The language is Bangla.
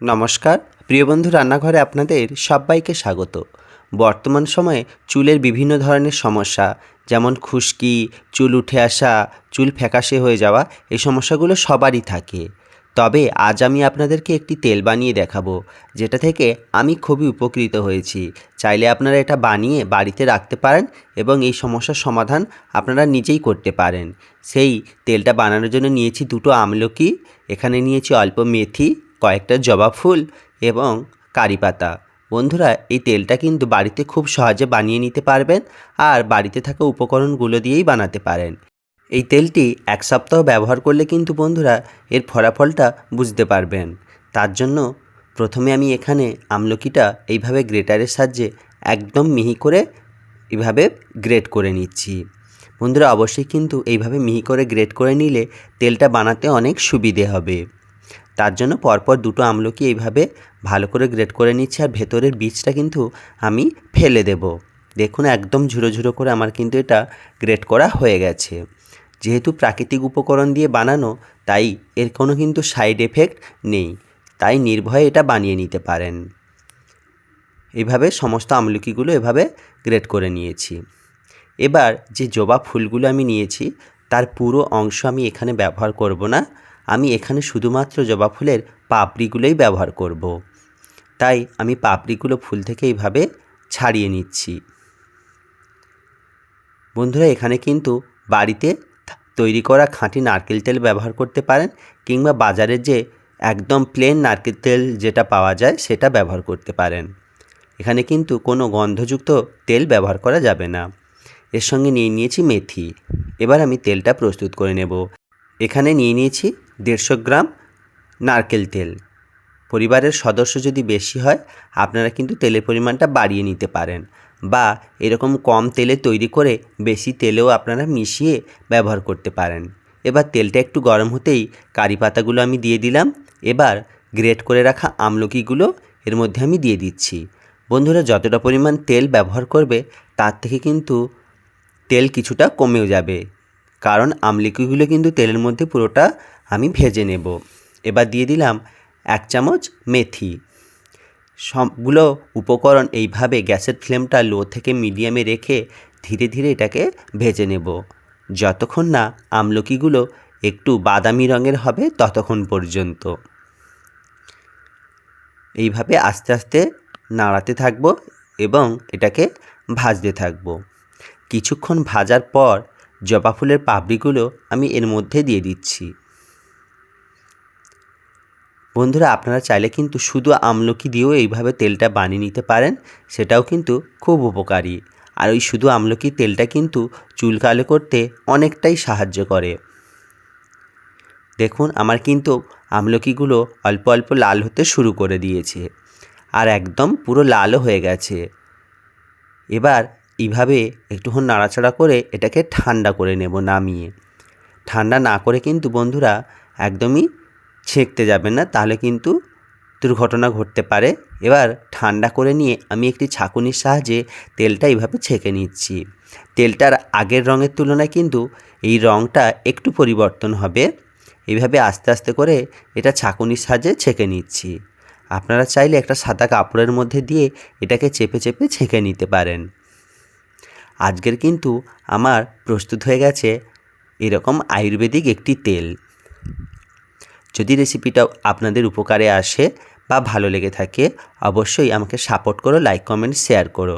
নমস্কার। প্রিয় বন্ধু, রান্নাঘরে আপনাদের সবাইকে স্বাগত। বর্তমান সময়ে চুলের বিভিন্ন ধরনের সমস্যা, যেমন খুশকি, চুল উঠে আসা, চুল ফ্যাকাশে হয়ে যাওয়া, এই সমস্যাগুলো সবারই থাকে। তবে আজ আমি আপনাদেরকে একটি তেল বানিয়ে দেখাবো, যেটা থেকে আমি খুবই উপকৃত হয়েছি। চাইলে আপনারা এটা বানিয়ে বাড়িতে রাখতে পারেন এবং এই সমস্যার সমাধান আপনারা নিজেই করতে পারেন। সেই তেলটা বানানোর জন্য নিয়েছি দুটো আমলকি, এখানে নিয়েছি অল্প মেথি কয়েকটা জবা ফুল এবং কারি পাতা। বন্ধুরা, এই তেলটা কিন্তু বাড়িতে খুব সহজে বানিয়ে নিতে পারবেন আর বাড়িতে থাকা উপকরণগুলো দিয়েই বানাতে পারেন। এই তেলটি এক সপ্তাহ ব্যবহার করলে কিন্তু বন্ধুরা এর ফলাফলটা বুঝতে পারবেন। তার জন্য প্রথমে আমি এখানে আমলকিটা এইভাবে গ্রেটারের সাহায্যে একদম মিহি করে এভাবে গ্রেট করে নিচ্ছি। বন্ধুরা, অবশ্যই কিন্তু এইভাবে মিহি করে গ্রেট করে নিলে তেলটা বানাতে অনেক সুবিধে হবে। তার জন্য পরপর দুটো আমলকি এইভাবে ভালো করে গ্রেট করে নিচ্ছি আর ভেতরের বীজটা কিন্তু আমি ফেলে দেব। দেখুন একদম ঝুরো ঝুরো করে আমার কিন্তু এটা গ্রেট করা হয়ে গেছে। যেহেতু প্রাকৃতিক উপকরণ দিয়ে বানানো, তাই এর কোনো কিন্তু সাইড এফেক্ট নেই। তাই নির্ভয়ে এটা বানিয়ে নিতে পারেন। এইভাবে সমস্ত আমলকিগুলো এভাবে গ্রেট করে নিয়েছি। এবার যে জবা ফুলগুলো আমি নিয়েছি, তার পুরো অংশ আমি এখানে ব্যবহার করব না। আমি এখানে শুধুমাত্র জবা ফুলের পাপড়িগুলোই ব্যবহার করব। তাই আমি পাপড়িগুলো ফুল থেকে এইভাবে ছাড়িয়ে নিচ্ছি। বন্ধুরা, এখানে কিন্তু বাড়িতে তৈরি করা খাঁটি নারকেল তেল ব্যবহার করতে পারেন কিংবা বাজারের যে একদম প্লেন নারকেল তেল যেটা পাওয়া যায় সেটা ব্যবহার করতে পারেন। এখানে কিন্তু কোনো গন্ধযুক্ত তেল ব্যবহার করা যাবে না। এর সঙ্গে নিয়ে নিয়েছি মেথি। এবার আমি তেলটা প্রস্তুত করে নেব। এখানে নিয়ে নিয়েছি দেড়শো গ্রাম নারকেল তেল। পরিবারের সদস্য যদি বেশি হয়, আপনারা কিন্তু তেলের পরিমাণটা বাড়িয়ে নিতে পারেন বা এরকম কম তেলে তৈরি করে বেশি তেলেও আপনারা মিশিয়ে ব্যবহার করতে পারেন। এবার তেলটা একটু গরম হতেই কারি পাতাগুলো আমি দিয়ে দিলাম। এবার গ্রেট করে রাখা আমলকিগুলো এর মধ্যে আমি দিয়ে দিচ্ছি। বন্ধুরা, যতটা পরিমাণ তেল ব্যবহার করবে, তার থেকে কিন্তু তেল কিছুটা কমেও যাবে। কারণ আমলকিগুলো কিন্তু তেলের মধ্যে পুরোটা আমি ভেজে নেব। এবার দিয়ে দিলাম এক চামচ মেথি। সবগুলো উপকরণ এইভাবে গ্যাসের ফ্লেমটা লো থেকে মিডিয়ামে রেখে ধীরে ধীরে এটাকে ভেজে নেব। যতক্ষণ না আমলকিগুলো একটু বাদামি রঙের হবে ততক্ষণ পর্যন্ত। এইভাবে আস্তে আস্তে নাড়াতে থাকব এবং এটাকে ভাজতে থাকব। কিছুক্ষণ ভাজার পর জবা ফুলের পাপড়িগুলো আমি এর মধ্যে দিয়ে দিচ্ছি। বন্ধুরা, আপনারা চাইলে কিন্তু শুধু আমলকি দিয়েও এইভাবে তেলটা বানিয়ে নিতে পারেন, সেটাও কিন্তু খুব উপকারী। আর ওই শুধু আমলকি তেলটা কিন্তু চুল কালো করতে অনেকটাই সাহায্য করে। দেখুন, আমার কিন্তু আমলকিগুলো অল্প অল্প লাল হতে শুরু করে দিয়েছে, আর একদম পুরো লালও হয়ে গেছে। এবার এইভাবে একটুক্ষণ নাড়াচাড়া করে এটাকে ঠান্ডা করে নেব নামিয়ে। ঠান্ডা না করে কিন্তু বন্ধুরা, একদমই ছেঁকতে যাবেন না, তাহলে কিন্তু দুর্ঘটনা ঘটতে পারে। এবার ঠান্ডা করে নিয়ে আমি একটি ছাঁকুনির সাহায্যে তেলটা এইভাবে ছেঁকে নিচ্ছি। তেলটার আগের রঙের তুলনায় কিন্তু এই রঙটা একটু পরিবর্তন হবে। এইভাবে আস্তে আস্তে করে এটা ছাঁকুনির সাহায্যে ছেঁকে নিচ্ছি। আপনারা চাইলে একটা সাদা কাপড়ের মধ্যে দিয়ে এটাকে চেপে চেপে ছেঁকে নিতে পারেন। আজকের কিন্তু আমার প্রস্তুত হয়ে গেছে এরকম আয়ুর্বেদিক একটি তেল। যদি রেসিপিটা আপনাদের উপকারে আসে বা ভালো লেগে থাকে, অবশ্যই আমাকে সাপোর্ট করো লাইক কমেন্ট শেয়ার করো।